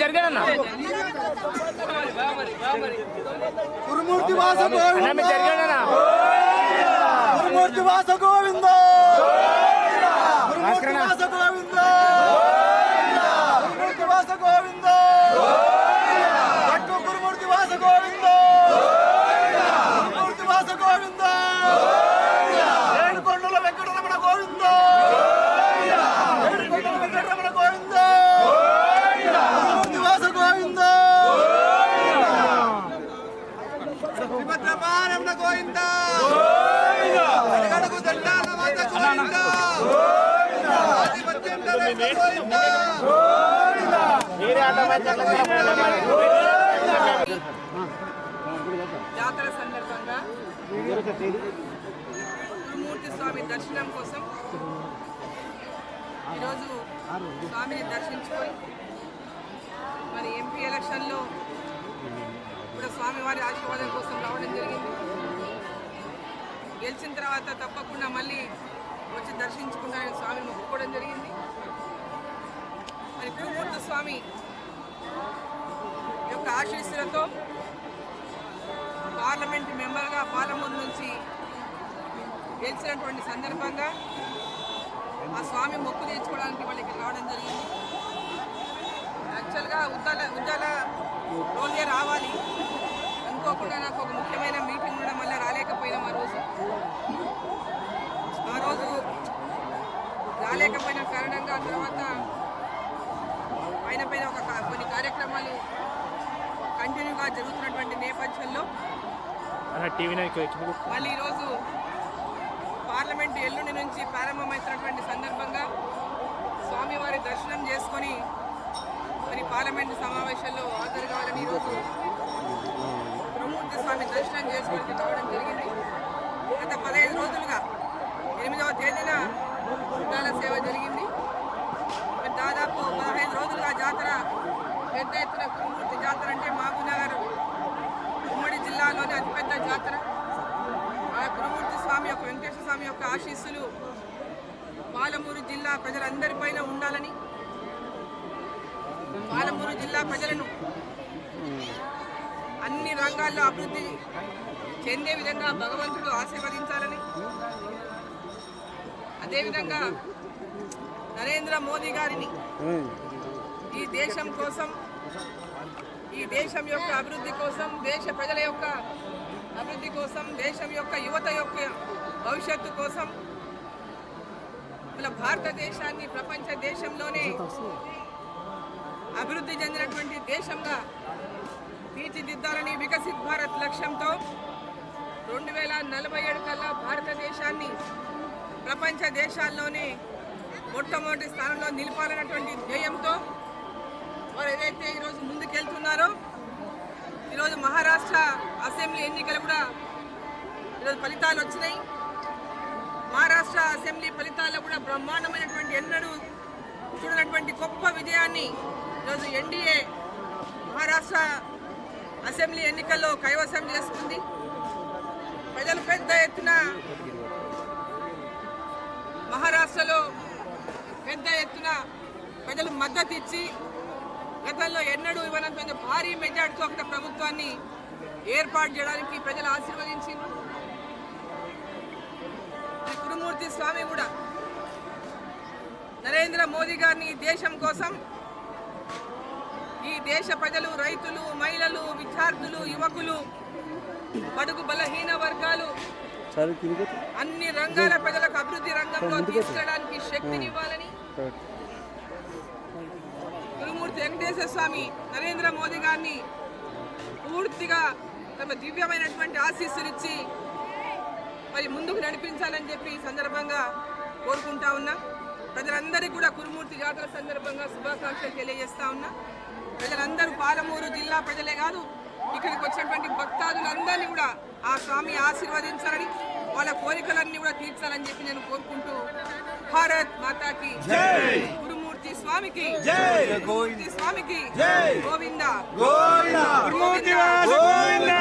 జరిగానన్నా గురుమూర్తి వాస అన్న గోవింద మీరు జరగడన్నా గురుమూర్తి వాస గోవింద గురుమూర్తి వాస గోవింద గురుమూర్తి వాస గోవింద పట్టు గురుమూర్తి వాస గోవింద గురుమూర్తి వాస గోవింద ఏడుకొండల వెంకటరమణ గోవింద ఏడుకొండల వెంకటరమణ గోవింద గురుమూర్తి వాస గోవింద శ్రీభద్రమారమణ గోవింద అడగడుగు దండాల మాత గోవింద ఆధిపత్యం నరేంద్ర గోవింద జాతర సందర్భంగా గురుమూర్తి స్వామి దర్శనం కోసం ఈరోజు స్వామిని దర్శించుకొని మరి ఎంపీ ఎలక్షన్లో కూడా స్వామివారి ఆశీర్వాదం కోసం రావడం జరిగింది. గెలిచిన తర్వాత తప్పకుండా మళ్ళీ వచ్చి దర్శించుకున్నాయని స్వామి మొక్కుకోవడం జరిగింది. మరి గురుమూర్తి స్వామి యొక్క ఆశీస్సులతో పార్లమెంట్ మెంబర్గా పాలమూరు నుంచి గెలిచినటువంటి సందర్భంగా ఆ స్వామి మొక్కు తీర్చుకోవడానికి వాళ్ళకి రావడం జరిగింది. యాక్చువల్గా ఉద్దాల ఉద్దాల రోజే రావాలి. అనుకోకుండా నాకు ఒక ముఖ్యమైన మీటింగ్ ఉండడం వల్ల రాలేకపోయినాం ఆ రోజు. ఆ రోజు రాలేకపోయిన కారణంగా తర్వాత పైన పైన ఒక కొన్ని కార్యక్రమాలు కంటిన్యూగా జరుగుతున్నటువంటి నేపథ్యంలో మళ్ళీ ఈరోజు పార్లమెంటు ఎల్లుండి నుంచి ప్రారంభమవుతున్నటువంటి సందర్భంగా స్వామివారి దర్శనం చేసుకొని మరి పార్లమెంటు సమావేశంలో హాజరు కావాలని ఈరోజు బ్రహ్మూర్తి స్వామి దర్శనం చేసుకొని రావడం జరిగింది. గత పదహైదు రోజులుగా ఎనిమిదవ తేదీన ఉద్దాల సేవ జరిగింది. దాదాపు పదహైదు రోజులుగా జాతర పెద్ద ఎత్తున గురుమూర్తి జాతర అంటే మహబూబ్నగర్ ఉమ్మడి జిల్లాలోని అతిపెద్ద జాతర. ఆ గురుమూర్తి స్వామి యొక్క వెంకటేశ్వర స్వామి యొక్క ఆశీస్సులు పాలమూరు జిల్లా ప్రజలందరిపైన ఉండాలని పాలమూరు జిల్లా ప్రజలను అన్ని రంగాల్లో అభివృద్ధి చెందే విధంగా భగవంతుడు ఆశీర్వదించాలని. అదేవిధంగా నరేంద్ర మోదీ గారిని ఈ దేశం కోసం ఈ దేశం యొక్క అభివృద్ధి కోసం దేశ ప్రజల యొక్క అభివృద్ధి కోసం దేశం యొక్క యువత యొక్క భవిష్యత్తు కోసం ఇలా భారతదేశాన్ని ప్రపంచ దేశంలోనే అభివృద్ధి చెందినటువంటి దేశంగా తీర్చిదిద్దాలని వికసిత్ భారత్ లక్ష్యంతో రెండు వేల నలభై ఏడు కల్లా భారతదేశాన్ని ప్రపంచ దేశాల్లోనే మొట్టమొదటి స్థానంలో నిలపాలన్నటువంటి ధ్యేయంతో వారు ఏదైతే ఈరోజు ముందుకెళ్తున్నారో ఈరోజు మహారాష్ట్ర అసెంబ్లీ ఎన్నికలు కూడా ఈరోజు ఫలితాలు వచ్చినాయి. మహారాష్ట్ర అసెంబ్లీ ఫలితాల్లో కూడా బ్రహ్మాండమైనటువంటి ఎన్నడూ చూడనటువంటి గొప్ప విజయాన్ని ఈరోజు ఎన్డీఏ మహారాష్ట్ర అసెంబ్లీ ఎన్నికల్లో కైవసం చేసుకుంది. ప్రజలు పెద్ద ఎత్తున మహారాష్ట్రలో పెద్ద ఎత్తున ప్రజలు మద్దతు ఇచ్చి గతంలో ఎన్నడూ ఇవ్వనంత భారీ మెజార్టీతో ఒక ప్రభుత్వాన్ని ఏర్పాటు చేయడానికి ప్రజలు ఆశీర్వదించింది గురుమూర్తి స్వామి కూడా నరేంద్ర మోదీ గారిని దేశం కోసం ఈ దేశ ప్రజలు రైతులు మహిళలు విద్యార్థులు యువకులు బడుగు బలహీన వర్గాలు అన్ని రంగాల ప్రజలకు అభివృద్ధి రంగంలో తీసుకెళ్ళడానికి శక్తినివ్వాలని గురుమూర్తి వెంకటేశ్వర స్వామి నరేంద్ర మోదీ గారిని పూర్తిగా తమ దివ్యమైనటువంటి ఆశీస్సులు ఇచ్చి మరి ముందుకు నడిపించాలని చెప్పి ఈ సందర్భంగా కోరుకుంటా ఉన్నా. ప్రజలందరికీ కూడా కురుమూర్తి జాతర సందర్భంగా శుభాకాంక్షలు తెలియజేస్తా ఉన్నా. ప్రజలందరూ పాలమూరు జిల్లా ప్రజలే కాదు ఇక్కడికి వచ్చినటువంటి భక్తాదులందరినీ కూడా ఆ స్వామి ఆశీర్వదించాలని వాళ్ళ కోరికలన్నీ కూడా తీర్చాలని చెప్పి నేను కోరుకుంటూ భారత్ మాతాకి గురుమూర్తి స్వామికి గురుమూర్తి స్వామికి గోవింద. గోవింద! గోవింద. గోవింద!